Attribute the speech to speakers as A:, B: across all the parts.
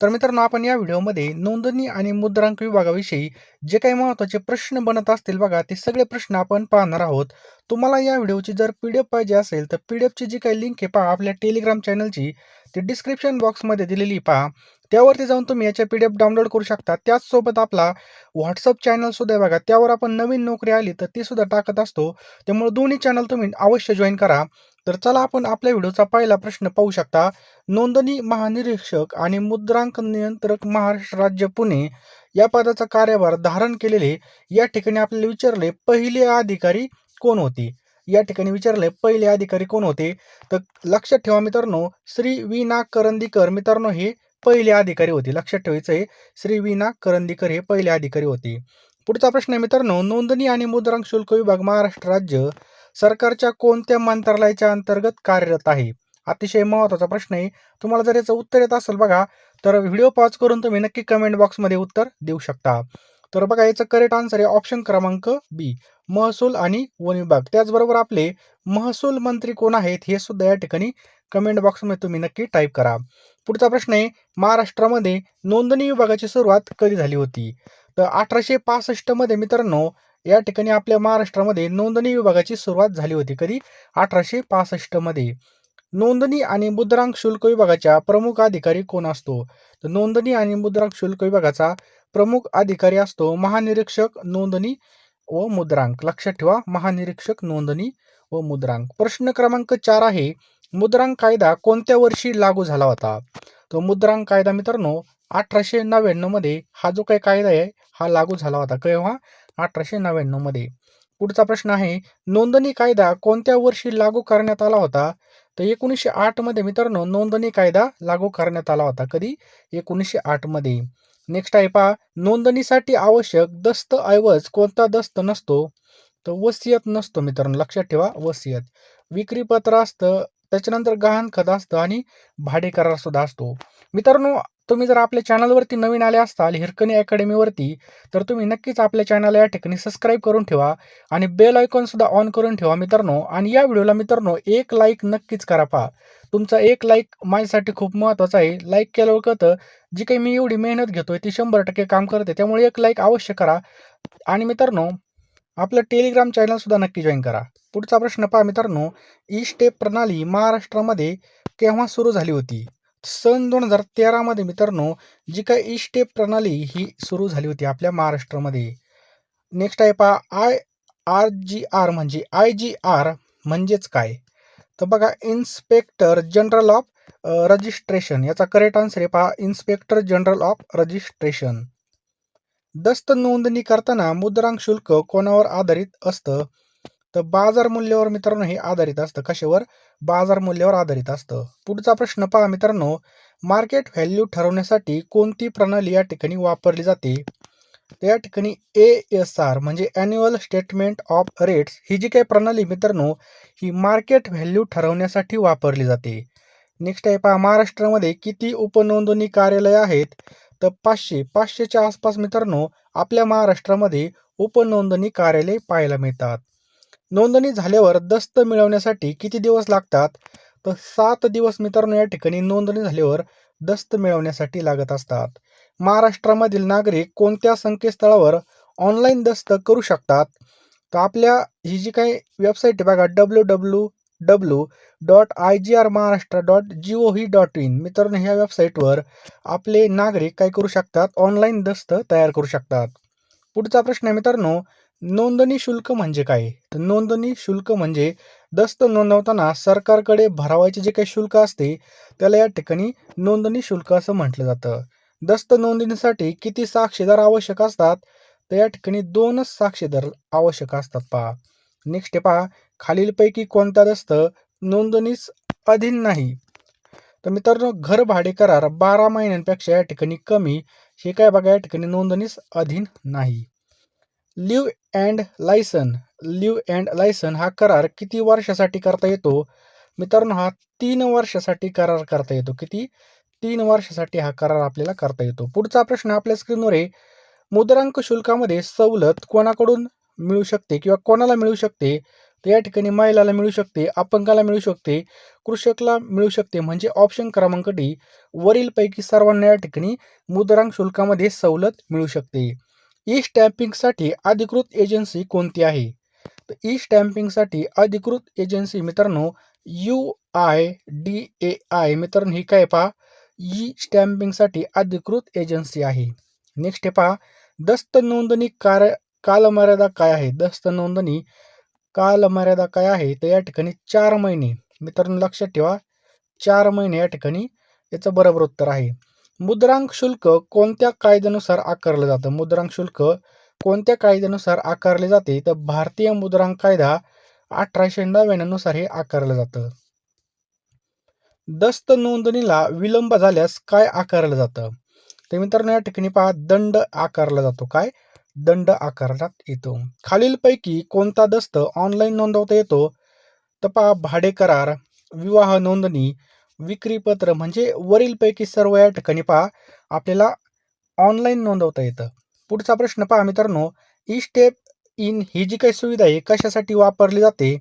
A: तर मित्रांनो आपण या व्हिडिओमध्ये नोंदणी आणि मुद्रांक विभागाविषयी जे काही महत्त्वाचे प्रश्न बनत असतील बघा ते सगळे प्रश्न आपण पाहणार आहोत. तुम्हाला या व्हिडिओची जर पी डी एफ पाहिजे असेल तर पी डी एफची जी काही लिंक आहे पहा आपल्या टेलिग्राम चॅनलची ती डिस्क्रिप्शन बॉक्समध्ये दिलेली पहा. त्यावरती जाऊन तुम्ही याच्या पी डी एफ डाउनलोड करू शकता. त्याचसोबत आपला व्हॉट्सअप चॅनलसुद्धा आहे बघा. त्यावर आपण नवीन नोकरी आली तर ती सुद्धा टाकत असतो. त्यामुळे दोन्ही चॅनल तुम्ही अवश्य जॉईन करा. तर चला आपण आपल्या व्हिडिओचा पहिला प्रश्न पाहू शकता. नोंदणी महानिरीक्षक आणि मुद्रांक नियंत्रक महाराष्ट्र राज्य पुणे या पदाचा कार्यभार धारण केलेले या ठिकाणी आपल्याला विचारले पहिले अधिकारी कोण होते? या ठिकाणी विचारले पहिले अधिकारी कोण होते? तर लक्षात ठेवा मित्रांनो श्री विना करंदीकर. मित्रांनो हे पहिले अधिकारी होते. लक्षात ठेवायचं आहे श्री विना करंदीकर हे पहिले अधिकारी होते. पुढचा प्रश्न आहे मित्रांनो नोंदणी आणि मुद्रांक शुल्क विभाग महाराष्ट्र राज्य सरकारच्या कोणत्या मंत्रालयाच्या अंतर्गत कार्यरत आहे? अतिशय महत्त्वाचा प्रश्न आहे. तुम्हाला जर याचं उत्तर येत असेल बघा तर व्हिडिओ पॉज करून तुम्ही नक्की कमेंट बॉक्समध्ये उत्तर देऊ शकता. तर बघा याचं करेक्ट आन्सर आहे ऑप्शन क्रमांक बी महसूल आणि वन विभाग. त्याचबरोबर आपले महसूल मंत्री कोण आहेत हे सुद्धा या ठिकाणी कमेंट बॉक्समध्ये तुम्ही नक्की टाईप करा. पुढचा प्रश्न आहे महाराष्ट्रामध्ये नोंदणी विभागाची सुरुवात कधी झाली होती? तर अठराशे पासष्टमध्ये मित्रांनो या ठिकाणी आपल्या महाराष्ट्रामध्ये नोंदणी विभागाची सुरुवात झाली होती कधी? अठराशे पासष्टमध्ये नोंदणी आणि मुद्रांक शुल्क विभागाच्या प्रमुख अधिकारी कोण असतो? तर नोंदणी आणि मुद्रांक शुल्क विभागाचा प्रमुख अधिकारी असतो महानिरीक्षक नोंदणी व मुद्रांक. लक्षात ठेवा महानिरीक्षक नोंदणी व मुद्रांक. प्रश्न क्रमांक चार आहे मुद्रांक कायदा कोणत्या वर्षी लागू झाला होता? तो मुद्रांक कायदा मित्रांनो अठराशे नव्याण्णवमध्ये हा जो काही कायदा आहे हा लागू झाला होता. केव्हा अठराशे नव्याण्णवमध्ये पुढचा प्रश्न आहे नोंदणी कायदा कोणत्या वर्षी लागू करण्यात आला होता? तर एकोणीसशे आठमध्ये मित्रांनो नोंदणी कायदा लागू करण्यात आला होता. कधी? एकोणीसशे आठमध्ये नेक्स्ट आहे पहा नोंदणीसाठी आवश्यक दस्त ऐवज कोणता दस्त नसतो? तर वसियत नसतो मित्रांनो लक्षात ठेवा वसियत. विक्रीपत्र असतं त्याच्यानंतर गहाणखत असतं आणि भाडेकरारसुद्धा सुद्धा असतो. मित्रांनो तुम्ही जर आपल्या चॅनलवरती नवीन आले असताल हिरकणी अकॅडमीवरती तर तुम्ही नक्कीच आपल्या चॅनलला या ठिकाणी सबस्क्राईब करून ठेवा आणि बेल आयकॉनसुद्धा ऑन करून ठेवा मित्रांनो. आणि या व्हिडिओला मित्रांनो एक लाईक नक्कीच करा पहा. तुमचा एक लाईक माझ्यासाठी खूप महत्त्वाचा आहे. लाईक केल्यावर कळतं जी काही मी एवढी मेहनत घेतोय ती शंभर टक्के काम करते. त्यामुळे एक लाईक अवश्य करा. आणि मित्रांनो आपलं टेलिग्राम चॅनलसुद्धा नक्की जॉईन करा. पुढचा प्रश्न पहा मित्रांनो. ई स्टेप प्रणाली महाराष्ट्रामध्ये केव्हा सुरू झाली होती? सन दोन हजार तेरामध्ये मित्रांनो जी काही ई स्टेप प्रणाली ही सुरू झाली होती आपल्या महाराष्ट्रामध्ये. नेक्स्ट आहे पहा आय आर जी आर म्हणजे आय जी आर म्हणजेच काय? तर बघा इन्स्पेक्टर जनरल ऑफ रजिस्ट्रेशन याचा करेक्ट आन्सर आहे पहा इन्स्पेक्टर जनरल ऑफ रजिस्ट्रेशन दस्त नोंदणी करताना मुद्रांक शुल्क कोणावर आधारित असतं? तर बाजार मूल्यावर मित्रांनो हे आधारित असतं. कशावर? बाजार मूल्यावर आधारित असतं. पुढचा प्रश्न पहा मित्रांनो. मार्केट व्हॅल्यू ठरवण्यासाठी कोणती प्रणाली या ठिकाणी वापरली जाते? या ठिकाणी ए एस आर म्हणजे ॲन्युअल स्टेटमेंट ऑफ रेट्स ही जी काही प्रणाली मित्रांनो ही मार्केट व्हॅल्यू ठरवण्यासाठी वापरली जाते. नेक्स्ट आहे पहा महाराष्ट्रामध्ये किती उपनोंदणी कार्यालय आहेत? तर पाचशे पाचशेच्या आसपास मित्रांनो आपल्या महाराष्ट्रामध्ये उपनोंदणी कार्यालय पाहायला मिळतात. नोंदणी झाल्यावर दस्त मिळवण्यासाठी किती दिवस लागतात? तर सात दिवस मित्रांनो या ठिकाणी नोंदणी झाल्यावर दस्त मिळवण्यासाठी लागत असतात. महाराष्ट्रामधील नागरिक कोणत्या संकेतस्थळावर ऑनलाईन दस्त करू शकतात? तर आपल्या ही जी काही वेबसाईट आहे बघा W W W dot I G R Maharashtra dot G O V dot in मित्रांनो ह्या वेबसाईटवर आपले नागरिक काय करू शकतात? ऑनलाईन दस्त तयार करू शकतात. पुढचा प्रश्न आहे मित्रांनो नोंदणी शुल्क म्हणजे काय? तर नोंदणी शुल्क म्हणजे दस्त नोंदवताना सरकारकडे भरावायचे जे काही शुल्क असते त्याला या ठिकाणी नोंदणी शुल्क असं म्हटलं जातं. दस्त नोंदणीसाठी किती साक्षीदार आवश्यक असतात? तर या ठिकाणी दोनच साक्षीदार आवश्यक असतात पहा. नेक्स्ट पहा. खालीलपैकी कोणता दस्त नोंदणीस अधीन नाही? तर मित्रांनो घर भाडे करार बारा महिन्यांपेक्षा या ठिकाणी कमी. हे काय बघा या ठिकाणी नोंदणीस अधीन नाही. Leave and licence leave and licence हा करार किती वर्षासाठी करता येतो? मित्रांनो हा तीन वर्षासाठी करार करता येतो. किती? तीन वर्षासाठी हा करार आपल्याला करता येतो. पुढचा प्रश्न आपल्या स्क्रीनवर आहे. मुद्रांक शुल्कामध्ये सवलत कोणाकडून मिळू शकते किंवा कोणाला मिळू शकते? तर या ठिकाणी महिलाला मिळू शकते अपंगाला मिळू शकते कृषकला मिळू शकते. म्हणजे ऑप्शन क्रमांक डी वरीलपैकी सर्वांना या ठिकाणी मुद्रांक शुल्कामध्ये सवलत मिळू शकते. ई स्टॅम्पिंगसाठी अधिकृत एजन्सी कोणती आहे? तर ई स्टॅम्पिंगसाठी अधिकृत एजन्सी मित्रांनो U I D A I मित्रांनो ही काय पहा? ई स्टॅम्पिंगसाठी अधिकृत एजन्सी आहे. नेक्स्ट हे पहा. दस्त नोंदणी कार्य कालमर्यादा काय आहे? दस्त नोंदणी कालमर्यादा काय आहे? तर या ठिकाणी चार महिने. मित्रांनो लक्षात ठेवा. चार महिने या ठिकाणी याचं बरोबर उत्तर आहे. मुद्रांक शुल्क कोणत्या कायद्यानुसार आकारलं जातं? मुद्रांक शुल्क कोणत्या कायद्यानुसार आकारले जाते? तर भारतीय मुद्रांक कायदा अठराशे नव्याण्णवनुसार हे आकारलं जातं. दस्त नोंदणीला विलंब झाल्यास काय आकारलं जातं? तर मित्रांनो या ठिकाणी पहा दंड आकारला जातो. काय? दंड आकारण्यात येतो. खालीलपैकी कोणता दस्त ऑनलाईन नोंदवता येतो? तर पहा भाडे करार विवाह नोंदणी विक्रीपत्र म्हणजे वरीलपैकी सर्व या ठिकाणी पहा आपल्याला ऑनलाईन नोंदवता येतं. पुढचा प्रश्न पहा मित्रांनो ई स्टेप इन ही जी काही सुविधा आहे कशासाठी वापरली जाते?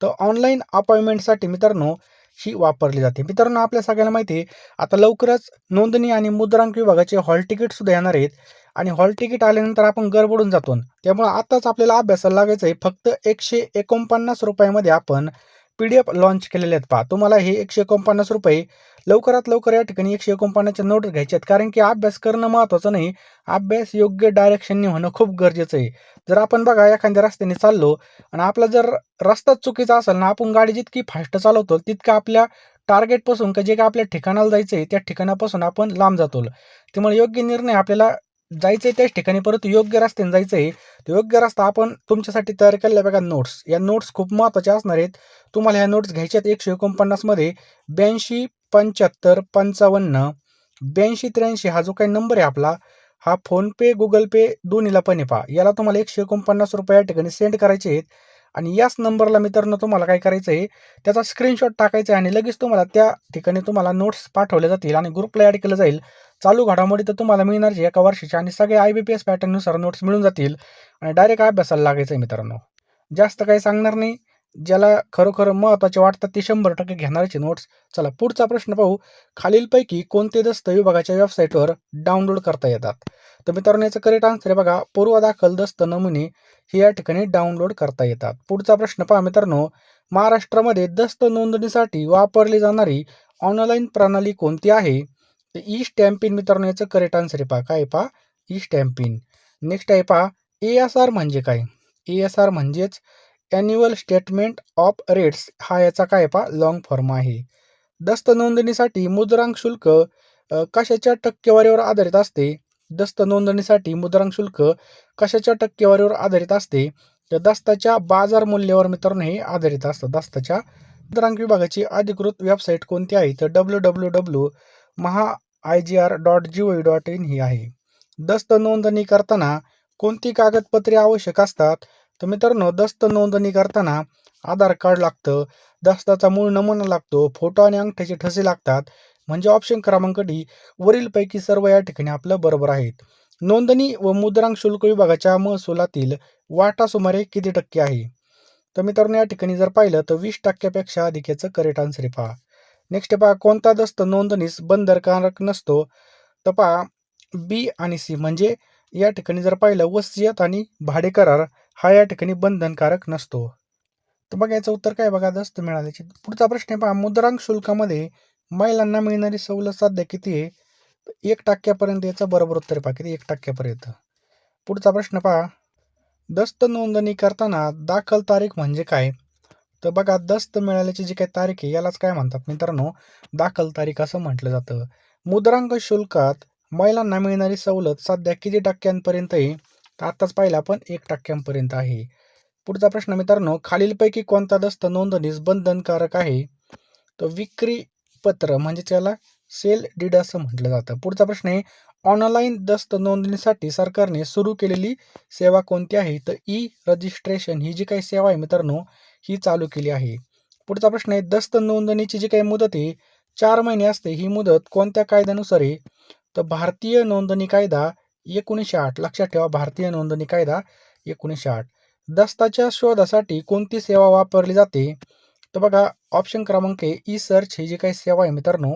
A: तर ऑनलाईन अपॉइंटमेंटसाठी मित्रांनो ही वापरली जाते. मित्रांनो आपल्या सगळ्यांना माहिती आहे आता लवकरच नोंदणी आणि मुद्रांक विभागाचे हॉल तिकीटसुद्धा येणार आहेत. आणि हॉल तिकीट आल्यानंतर आपण गडबडून जातो. त्यामुळे आताच आपल्याला अभ्यासाला लागायचं आहे फक्त एकशे एकोणपन्नास रुपयामध्ये आपण पी डी एफ लॉन्च केलेले आहेत पहा. तुम्हाला हे एकशे एकोणपन्नास रुपये लवकरात लवकर या ठिकाणी एकशे एकोणपन्नासच्या नोट घ्यायचे आहेत. कारण की अभ्यास करणं महत्त्वाचं नाही. अभ्यास योग्य डायरेक्शनने होणं खूप गरजेचं आहे. जर आपण बघा एखाद्या रस्त्याने चाललो आणि आपला जर रस्ताच चुकीचा असेल ना आपण गाडी जितकी फास्ट चालवतो तितकं आपल्या टार्गेटपासून का जे काय आपल्या ठिकाणाला जायचं आहे त्या ठिकाणापासून आपण लांब जातो त्यामुळे योग्य निर्णय आपल्याला जायचं आहे त्याच ठिकाणी परंतु योग्य रस्त्याने जायचं आहे तर योग्य रस्ता आपण तुमच्यासाठी तयार केलेल्या बघा नोट्स या नोट्स खूप महत्त्वाच्या असणार आहेत. तुम्हाला ह्या नोट्स घ्यायच्यात एकशे एकोणपन्नासमध्ये ब्याऐंशी पंच्याहत्तर पंचावन्न ब्याऐंशी त्र्याऐंशी हा जो काही नंबर आहे आपला हा फोनपे गुगल पे दोन्हीला पण आहे पहा. याला तुम्हाला एकशे एकोणपन्नास रुपये या ठिकाणी सेंड करायचे आहेत. आणि याच नंबरला मित्रांनो तुम्हाला काय करायचं आहे त्याचा स्क्रीनशॉट टाकायचा आहे आणि लगेच तुम्हाला त्या ठिकाणी तुम्हाला नोट्स पाठवले जातील आणि ग्रुपला ॲड केलं जाईल. चालू घडामोडी तर तुम्हाला मिळणार जे एका वर्षाच्या आणि सगळे आय बी पी एस पॅटर्ननुसार नोट्स मिळून जातील आणि डायरेक्ट अभ्यासाला लागायचं आहे मित्रांनो. जास्त काही सांगणार नाही. ज्याला खरोखर महत्त्वाचे वाटतात ते शंभर टक्के घेणारचे नोट्स चला पुढचा प्रश्न पाहू. खालीलपैकी कोणते दस्त विभागाच्या वेबसाईटवर डाउनलोड करता येतात? तर मित्रांनो याचं करेक्ट आन्सर आहे बघा. पूर्व दाखल दस्त नमुने हे या ठिकाणी डाउनलोड करता येतात. पुढचा प्रश्न पहा मित्रांनो. महाराष्ट्रामध्ये दस्त नोंदणीसाठी वापरली जाणारी ऑनलाईन प्रणाली कोणती आहे? तर ई स्टॅम्पिन मित्रांनो याचं करेक्ट आन्सर आहे पहा. काय पहा? ई स्टॅम्पिन नेक्स्ट आहे पहा. ए एस आर म्हणजे काय? ए एस आर म्हणजेच ॲन्युअल स्टेटमेंट ऑफ रेट्स हा याचा काय पहा? लॉंग फॉर्म आहे. दस्त नोंदणीसाठी मुद्रांक शुल्क कशाच्या टक्केवारीवर आधारित असते? दस्त नोंदणीसाठी मुद्रांक शुल्क कशाच्या टक्केवारीवर आधारित असते? तर दस्ताच्या बाजार मूल्यावर मित्रांनो हे आधारित असतं. दस्ताच्या मुद्रांक विभागाची अधिकृत वेबसाईट कोणती आहे? तर W W W Maha I G R dot G O dot in ही आहे. दस्त नोंदणी करताना कोणती कागदपत्रे आवश्यक असतात? तर मित्रांनो दस्त नोंदणी करताना आधार कार्ड लागतं दस्ताचा मूळ नमुना लागतो फोटो आणि अंगठ्याचे ठसे लागतात. म्हणजे ऑप्शन क्रमांक डी वरीलपैकी सर्व या ठिकाणी आपलं बरोबर आहेत. नोंदणी व मुद्रांक शुल्क विभागाच्या महसुलातील वाटा सुमारे किती टक्के आहे? तर मित्रांनो या ठिकाणी जर पाहिलं तर वीस टक्क्यापेक्षा अधिक याचं करेक्ट आन्सर आहे पहा. नेक्स्ट पहा कोणता दस्त नोंदणीस बंधनकारक नसतो? तर पहा बी आणि सी म्हणजे या ठिकाणी जर पाहिलं वसियत आणि भाडे करार हा या ठिकाणी बंधनकारक नसतो. तर बघा याचं उत्तर काय बघा दस्त मिळाल्याचे. पुढचा प्रश्न आहे पहा मुद्रांक शुल्कामध्ये महिलांना मिळणारी सवलत सध्या किती आहे? एक टक्क्यापर्यंत याचं बरोबर उत्तर पहा किती? एक टक्क्यापर्यंत. पुढचा प्रश्न पहा. दस्त नोंदणी करताना दाखल तारीख म्हणजे काय? तर बघा दस्त मिळाल्याची जी काही तारीख आहे यालाच काय म्हणतात मित्रांनो? दाखल तारीख असं म्हटलं जातं. मुद्रांक शुल्कात महिलांना मिळणारी सवलत सध्या किती टक्क्यांपर्यंत आहे? तर आत्ताच पाहिलं आपण एक टक्क्यांपर्यंत आहे. पुढचा प्रश्न मित्रांनो खालीलपैकी कोणता दस्त नोंदणीस बंधनकारक आहे? तर विक्री पत्र म्हणजे त्याला सेल डीड असं म्हटलं जातं. पुढचा प्रश्न आहे ऑनलाईन दस्त नोंदणीसाठी सरकारने सुरू केलेली सेवा कोणती आहे? तर ई रजिस्ट्रेशन ही जी काही सेवा आहे मित्रांनो ही चालू केली आहे. पुढचा प्रश्न आहे दस्त नोंदणीची जी काही मुदत आहे चार महिने असते ही मुदत कोणत्या कायद्यानुसार आहे? तर भारतीय नोंदणी कायदा एकोणीसशे आठ लक्षात ठेवा भारतीय नोंदणी कायदा एकोणीसशे आठ. दस्ताच्या शोधासाठी कोणती सेवा वापरली जाते? तर बघा ऑप्शन क्रमांक आहे ई सर्च ही जी काही सेवा आहे मित्रांनो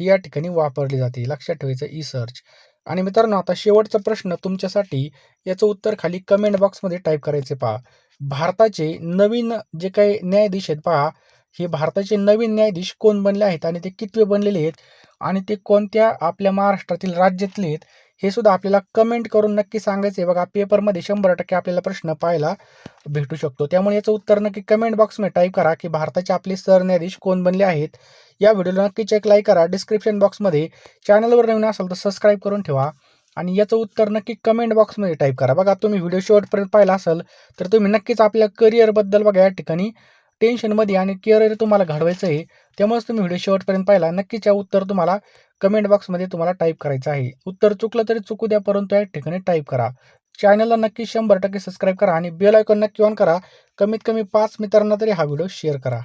A: ही या ठिकाणी वापरली जाते. लक्षात ठेवायचं ई सर्च आणि मित्रांनो आता शेवटचा प्रश्न तुमच्यासाठी याचं उत्तर खाली कमेंट बॉक्समध्ये टाईप करायचे पहा. भारताचे नवीन जे काही न्यायाधीश आहेत पहा हे भारताचे नवीन न्यायाधीश कोण बनले आहेत आणि ते कितवे बनलेले आहेत? आणि ते कोणत्या आपल्या महाराष्ट्रातील राज्यातले आहेत? हे सुद्धा आपल्याला कमेंट करून नक्की सांगायचं आहे बघा पेपरमध्ये शंभर टक्के आपल्याला प्रश्न पाहायला भेटू शकतो. त्यामुळे याचं उत्तर नक्की कमेंट बॉक्समध्ये टाईप करा की भारताचे आपले सरन्यायाधीश कोण बनले आहेत? या व्हिडिओला नक्कीच एक लाईक करा. डिस्क्रिप्शन बॉक्समध्ये चॅनलवर नवीन असाल तर सबस्क्राईब करून ठेवा. आणि याचं उत्तर नक्की कमेंट बॉक्समध्ये टाईप करा. बघा तुम्ही व्हिडिओ शेवटपर्यंत पाहिला असेल तर तुम्ही नक्कीच आपल्या करिअरबद्दल बघा या ठिकाणी टेन्शनमध्ये आणि करिअर तुम्हाला घडवायचं आहे त्यामुळेच तुम्ही व्हिडिओ शेवटपर्यंत पाहिला. नक्कीच या उत्तर तुम्हाला कमेंट बॉक्समध्ये तुम्हाला टाईप करायचं आहे. उत्तर चुकलं तरी चुकू द्या परंतु या ठिकाणी टाईप करा. चॅनलला नक्की शंभर टक्के सबस्क्राईब करा आणि बेल आयकॉन नक्की ऑन करा. कमीत कमी पाच मित्रांना तरी हा व्हिडिओ शेअर करा.